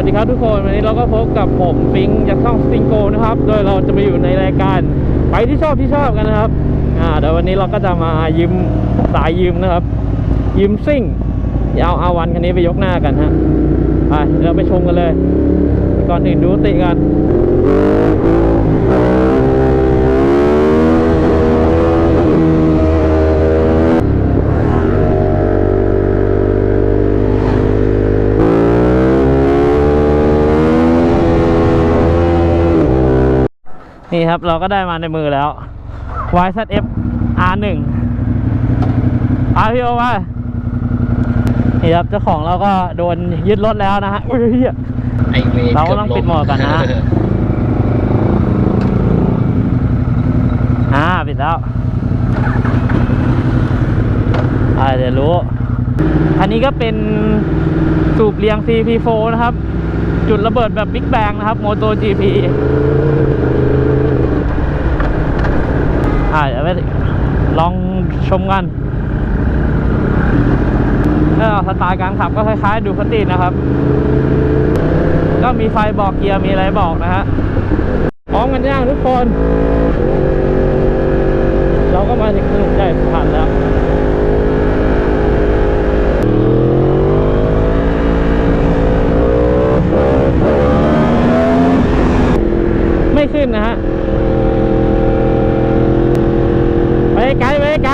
วัสดีครับทุกคนวันนี้เราก็พบกับผมฟิงจากช่องสติงโกนะครับ โดยเราจะมาอยู่ในรายการไปที่ชอบที่ชอบกันนะครับอ่าเดี๋ยววันนี้เราก็จะมายืมสายยืมนะครับ ยืมซิ่งเดี๋ยวเอาวันคันนี้ไปยกหน้ากันฮะไปเดี๋ยวเราไปชมกันเลย ก่อนอื่นดูติกัน นี่ครับเราก็ได้มาในมือแล้ว YZF R1 อาพี่โอมานี่ครับเจ้าของเราก็โดนยึดรถแล้วนะฮะอุ้ยเหี้ยไอเวเรากำลังปิดหมวกกันนะอ่าปิดแล้วอ่าเดี๋ยวรู้อันนี้ก็เป็นสูบเรียง CP4 นะครับ จุดระเบิดแบบบิ๊กแบงนะครับ Moto GP อ่าเดี๋ยวไปลองชมกันสไตล์การขับก็คล้ายๆดูคตินะครับ ก็มีไฟบอกเกียร์มีอะไรบอกนะฮะพร้อมกันย่างทุกคน เราก็มาถึงถนนใหญ่สุพรรณแล้วไม่ขึ้นนะฮะ ไปไกลไปไกล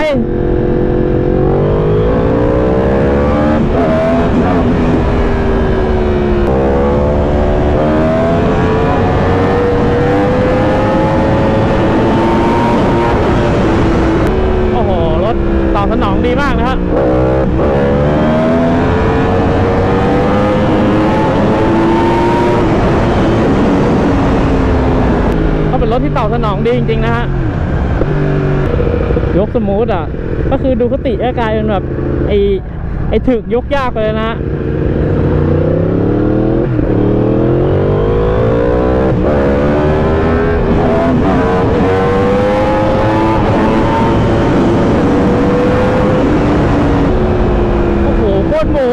โอ้โห รถตอบสนอง ดีมากนะฮะก็เป็นรถที่ตอบสนองดีจริง ๆ นะฮะ ยกสมูทอะ ก็คือดูคติก็กลายเป็นแบบไอไอถึกยกยากไปเลยนะฮะ โอ้โหมู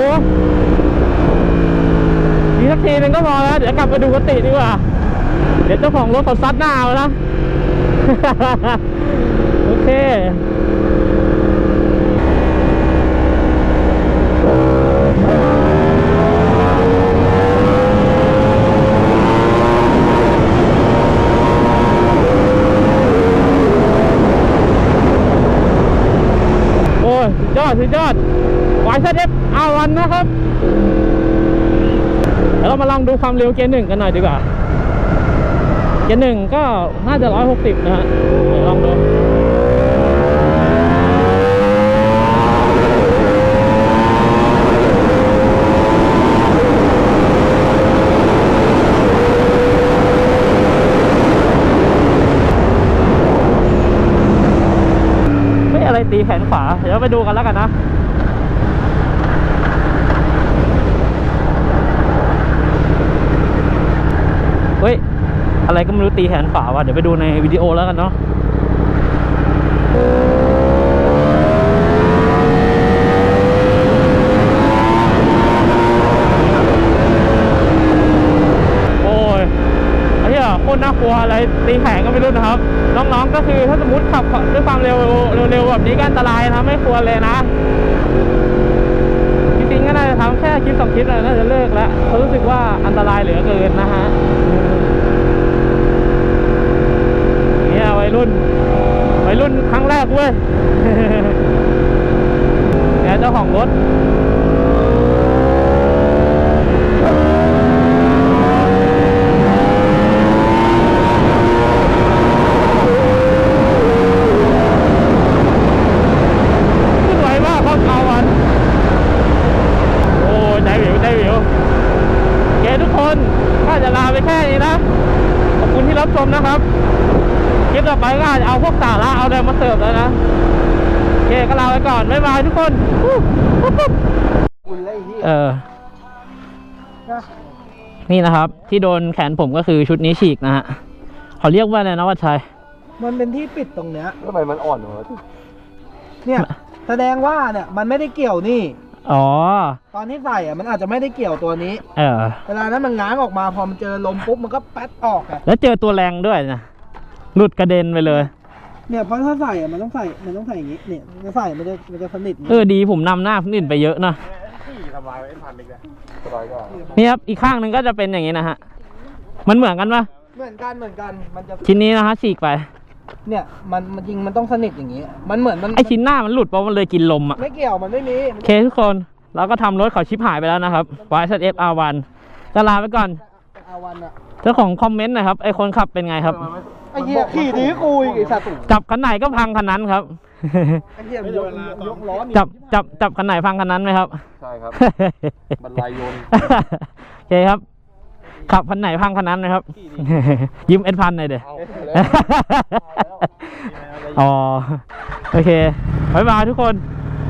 ดีสักทีนึงก็พอแล้ว เดี๋ยวกลับไปดูคติดีกว่า เดี๋ยวเจ้าของรถเขาซัดหน้าเอานะ โอเคโอ้ยยอดสุดยอดวายเซเอฟ อาวันนะครับเดี๋ยวเรามาลองดูความเร็วเกียร์หนึ่งกันหน่อยดีกว่า เกียร์หนึ่งก็น่าจะร้อยหกสิบนะฮะลองดูไม่อะไรตีแขนขวา เดี๋ยวไปดูกันแล้วกันนะ เฮ้ย อะไรก็ไม่รู้ตีแขนขวาว่ะ เดี๋ยวไปดูในวิดีโอแล้วกันเนาะโอ้ยไอ้เหี้ยโคตรน่ากลัวอะไรตีแขนก็ไม่รู้นะครับ น้องๆก็คือถ้าสมมติขับด้วยความเร็วเร็วๆแบบนี้ก็อันตรายนะไม่ควรเลยนะ ทำจะทำแค่คลิปสองคลิปน่าจะเลิกแล้วเพราะรู้สึกว่าอันตรายเหลือเกินนะฮะเนี่ยวัยรุ่นวัยรุ่นครั้งแรกเว้ยเนี่ยเจ้าของรถ ขึ้นไหวมากครับเอาวัน โอ้ใจวิวใจวิวโอเคทุกคนก็จะลาไปแค่นี้นะ ขอบคุณที่รับ ชมนะครับคลิปต่อไปก็อาจจะเอาพวกสาระเอาอะไรมาเสิร์ฟแล้วนะโอเคก็ลาไปก่อนบ๊ายบายทุกคนอู้ปุ๊บปุ๊บคุณไล่ที่เออนี่นะครับ ที่โดนแขนผมก็คือชุดนี้ฉีกนะฮะเขาเรียกว่าอะไรนะวัดชัยมันเป็นที่ปิดตรงเนี้ยทำไมมันอ่อนวะเนี่ย แสดงว่าเนี่ยมันไม่ได้เกี่ยวนี่ อ๋อ ตอนที่ใส่อะมันอาจจะไม่ได้เกี่ยวตัวนี้ เออ เวลานั้นมันง้างออกมาพอมันเจอลมปุ๊บมันก็แป๊ดออกอะแล้วเจอตัวแรงด้วยนะหลุดกระเด็นไปเลย เนี่ยเพราะถ้าใส่อะมันต้องใส่ มันต้องใส่อย่างงี้ เนี่ยถ้าใส่มันจะมันจะสนิทเออดีผมนำหน้าคนอื่นไปเยอะนะขี่ทำลายไอ้พันอีกแล้วสบายกว่านี่ครับอีกข้างหนึ่งก็จะเป็นอย่างนี้นะฮะ มันเหมือนกันปะเหมือนกันเหมือนกัน มันจะชิ้นนี้นะฮะฉีกไป เนี่ยมันมันจริงมันต้องสนิทอย่างงี้ มันเหมือนมันไอชิ้นหน้ามันหลุดเพราะมันเลยกินลมอะไม่เกี่ยวมันไม่มีโอเคทุกคนเราก็ทำรถเขาชิปหายไปแล้วนะครับ YZF R1 จะลาไปก่อนอาวันอะเจ้าของคอมเมนต์หนะครับไอคนขับเป็นไงครับไอ้เหี้ยขี่ดีกูอีกไอ้สัตว์จับคันไหนก็พังคันนั้นครับไอ้เหี้ยมันยกยกล้อหนีจับจับจับคันไหนพังคันนั้นไหมครับใช่ครับบรรลัยยนต์โอเคครับ ขับคันไหนพังคันนั้นนะครับ ยิ้มเอ็ดพันหน่อยเดี๋ยวเอาแล้วอ๋อ โอเคบายบายทุกคน